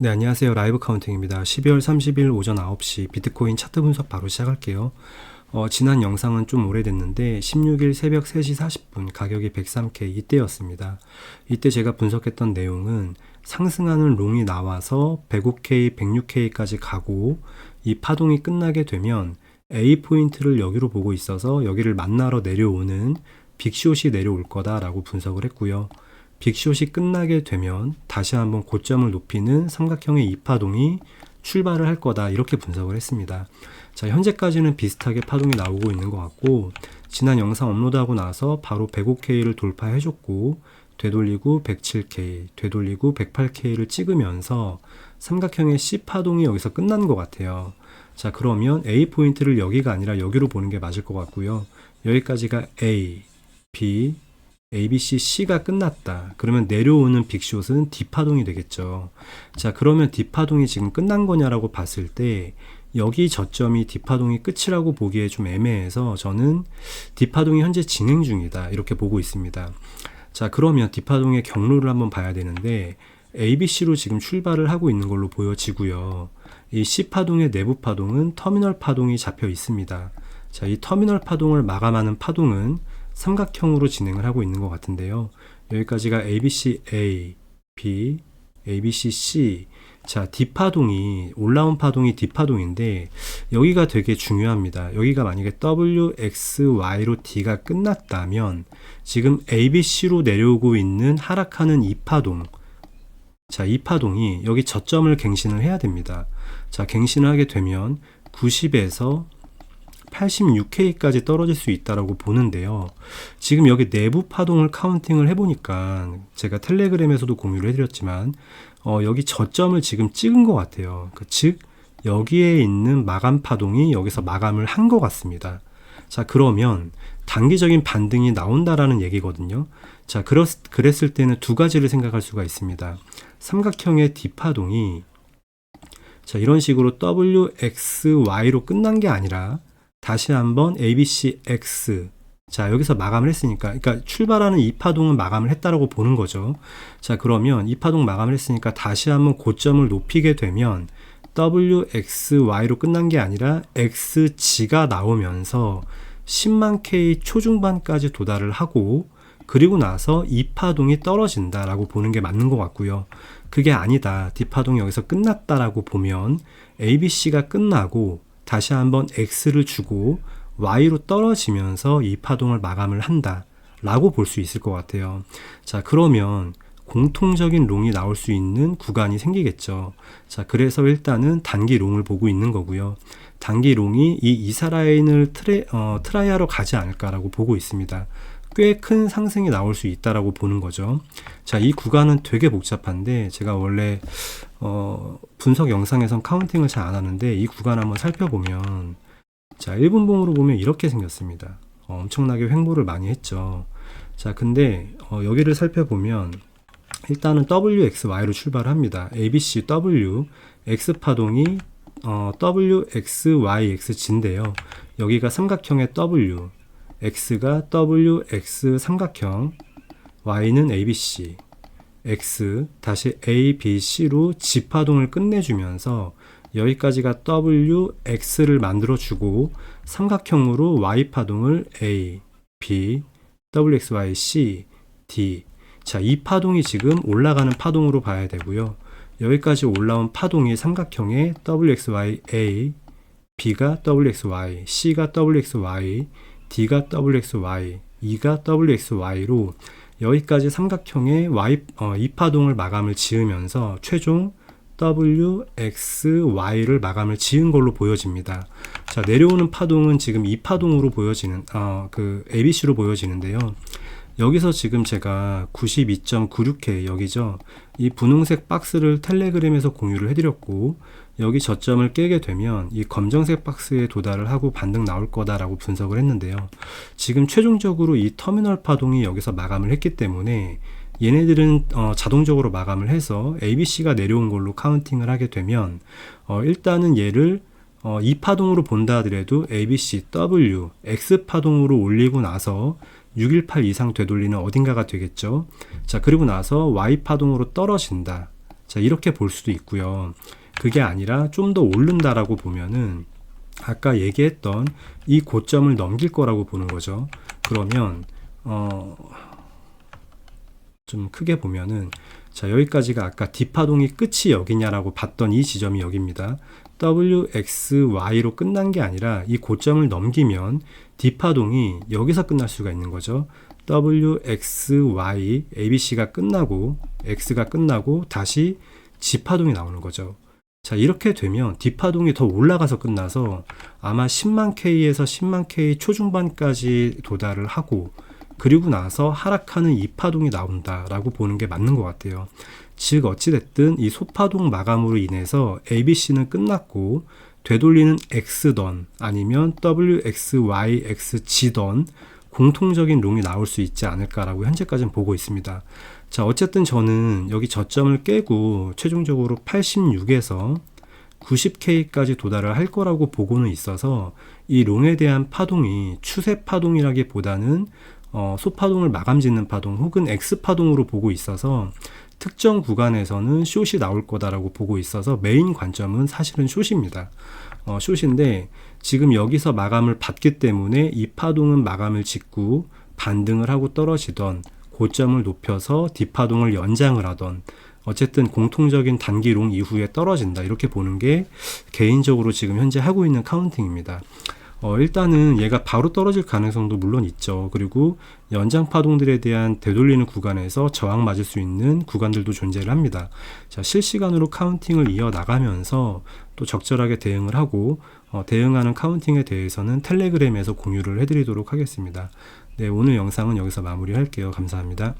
네, 안녕하세요. 라이브 카운팅입니다. 12월 30일 오전 9시 비트코인 차트 분석 바로 시작할게요. 어, 지난 영상은 좀 오래됐는데 16일 새벽 3시 40분 가격이 103K 이때였습니다. 이때 제가 분석했던 내용은 상승하는 롱이 나와서 105K, 106K까지 가고 이 파동이 끝나게 되면 A 포인트를 여기로 보고 있어서 여기를 만나러 내려오는 빅숏이 내려올 거다라고 분석을 했고요. 빅숏이 끝나게 되면 다시 한번 고점을 높이는 삼각형의 이파동이 출발을 할 거다 이렇게 분석을 했습니다. 자 현재까지는 비슷하게 파동이 나오고 있는 것 같고 지난 영상 업로드하고 나서 바로 105K를 돌파해줬고 되돌리고 107K, 되돌리고 108K를 찍으면서 삼각형의 C 파동이 여기서 끝난 것 같아요. 자 그러면 A 포인트를 여기가 아니라 여기로 보는 게 맞을 것 같고요. 여기까지가 A, B, ABC, C가 끝났다. 그러면 내려오는 빅숏은 D파동이 되겠죠. 자, 그러면 D파동이 지금 끝난 거냐라고 봤을 때 여기 저점이 D파동이 끝이라고 보기에 좀 애매해서 저는 D파동이 현재 진행 중이다. 이렇게 보고 있습니다. 자, 그러면 D파동의 경로를 한번 봐야 되는데 ABC로 지금 출발을 하고 있는 걸로 보여지고요. 이 C파동의 내부 파동은 터미널 파동이 잡혀 있습니다. 자, 이 터미널 파동을 마감하는 파동은 삼각형으로 진행을 하고 있는 것 같은데요. 여기까지가 ABC A, B, ABC C. 자, D파동이, 올라온 파동이 D파동인데, 여기가 되게 중요합니다. 여기가 만약에 W, X, Y로 D가 끝났다면, 지금 ABC로 내려오고 있는 하락하는 이 파동. 자, 이 파동이 여기 저점을 갱신을 해야 됩니다. 자, 갱신을 하게 되면 90에서 86K까지 떨어질 수 있다라고 보는데요. 지금 여기 내부 파동을 카운팅을 해보니까 제가 텔레그램에서도 공유를 해드렸지만 어, 여기 저점을 지금 찍은 것 같아요. 그 즉 여기에 있는 마감 파동이 여기서 마감을 한 것 같습니다. 자 그러면 단기적인 반등이 나온다라는 얘기거든요. 자 그렇, 그랬을 때는 두 가지를 생각할 수가 있습니다. 삼각형의 D파동이 자 이런 식으로 W, X, Y로 끝난 게 아니라 다시 한번 ABCX 자 여기서 마감을 했으니까 그러니까 출발하는 이 파동은 마감을 했다라고 보는 거죠 자 그러면 이 파동 마감을 했으니까 다시 한번 고점을 높이게 되면 WXY로 끝난 게 아니라 XG가 나오면서 10만 K 초중반까지 도달을 하고 그리고 나서 이 파동이 떨어진다라고 보는 게 맞는 것 같고요. 그게 아니다. D파동이 여기서 끝났다라고 보면 ABC가 끝나고 다시 한번 X를 주고 Y로 떨어지면서 이 파동을 마감을 한다. 라고 볼 수 있을 것 같아요. 자, 그러면 공통적인 롱이 나올 수 있는 구간이 생기겠죠. 자, 그래서 일단은 단기 롱을 보고 있는 거고요. 단기 롱이 이 이사라인을 트레, 어, 트라이하러 가지 않을까라고 보고 있습니다. 꽤 큰 상승이 나올 수 있다라고 보는 거죠. 자, 이 구간은 되게 복잡한데 제가 원래 어, 분석 영상에선 카운팅을 잘 안 하는데 이 구간 한번 살펴보면 자, 1분봉으로 보면 이렇게 생겼습니다. 어, 엄청나게 횡보를 많이 했죠. 자, 근데 어, 여기를 살펴보면 일단은 WXY로 출발합니다. ABC W X 파동이 어, WXYXG인데요. 여기가 삼각형의 W, X가 WX 삼각형, Y는 ABC, X 다시 A, B, C로 G 파동을 끝내주면서 여기까지가 W, X를 만들어주고 삼각형으로 Y 파동을 A, B, WXY, C, D 자, 이 파동이 지금 올라가는 파동으로 봐야 되고요. 여기까지 올라온 파동이 삼각형의 WXY A, B가 WXY, C가 WXY, D가 WXY, E가 WXY로 여기까지 삼각형의 Y, 어, 이 파동을 마감을 지으면서 최종 W, X, Y를 마감을 지은 걸로 보여집니다. 자, 내려오는 파동은 지금 이 파동으로 보여지는, 어, 그 ABC로 보여지는데요. 여기서 지금 제가 92.96K 여기죠. 이 분홍색 박스를 텔레그램에서 공유를 해드렸고 여기 저점을 깨게 되면 이 검정색 박스에 도달을 하고 반등 나올 거다라고 분석을 했는데요. 지금 최종적으로 이 터미널 파동이 여기서 마감을 했기 때문에 얘네들은 어, 자동적으로 마감을 해서 ABC가 내려온 걸로 카운팅을 하게 되면 어, 일단은 얘를 어, 이 파동으로 본다 하더라도 ABC, W, X 파동으로 올리고 나서 618 이상 되돌리는 어딘가가 되겠죠. 자, 그리고 나서 Y 파동으로 떨어진다. 자, 이렇게 볼 수도 있고요. 그게 아니라 좀 더 오른다라고 보면은 아까 얘기했던 이 고점을 넘길 거라고 보는 거죠. 그러면 어, 좀 크게 보면은 자 여기까지가 아까 D파동이 끝이 여기냐라고 봤던 이 지점이 여기입니다. WXY로 끝난 게 아니라 이 고점을 넘기면 D파동이 여기서 끝날 수가 있는 거죠. WXY ABC가 끝나고 X가 끝나고 다시 G파동이 나오는 거죠. 자, 이렇게 되면 D파동이 더 올라가서 끝나서 아마 10만 K에서 10만 K 초중반까지 도달을 하고 그리고 나서 하락하는 이파동이 나온다라고 보는 게 맞는 것 같아요. 즉 어찌됐든 이 소파동 마감으로 인해서 ABC는 끝났고 되돌리는 X던 아니면 WXYXG던 공통적인 롱이 나올 수 있지 않을까라고 현재까지는 보고 있습니다. 자, 어쨌든 저는 여기 저점을 깨고 최종적으로 86에서 90K까지 도달을 할 거라고 보고는 있어서 이 롱에 대한 파동이 추세 파동이라기보다는 어, 소파동을 마감 짓는 파동 혹은 X파동으로 보고 있어서 특정 구간에서는 숏이 나올 거다라고 보고 있어서 메인 관점은 사실은 숏입니다. 어, 숏인데 지금 여기서 마감을 받기 때문에 이 파동은 마감을 짓고 반등을 하고 떨어지던 고점을 높여서 뒷파동을 연장을 하던 어쨌든 공통적인 단기롱 이후에 떨어진다 이렇게 보는 게 개인적으로 지금 현재 하고 있는 카운팅입니다. 어, 일단은 얘가 바로 떨어질 가능성도 물론 있죠. 그리고 연장 파동들에 대한 되돌리는 구간에서 저항 맞을 수 있는 구간들도 존재를 합니다. 자, 실시간으로 카운팅을 이어 나가면서 또 적절하게 대응을 하고 어, 대응하는 카운팅에 대해서는 텔레그램에서 공유를 해드리도록 하겠습니다. 네, 오늘 영상은 여기서 마무리할게요. 감사합니다.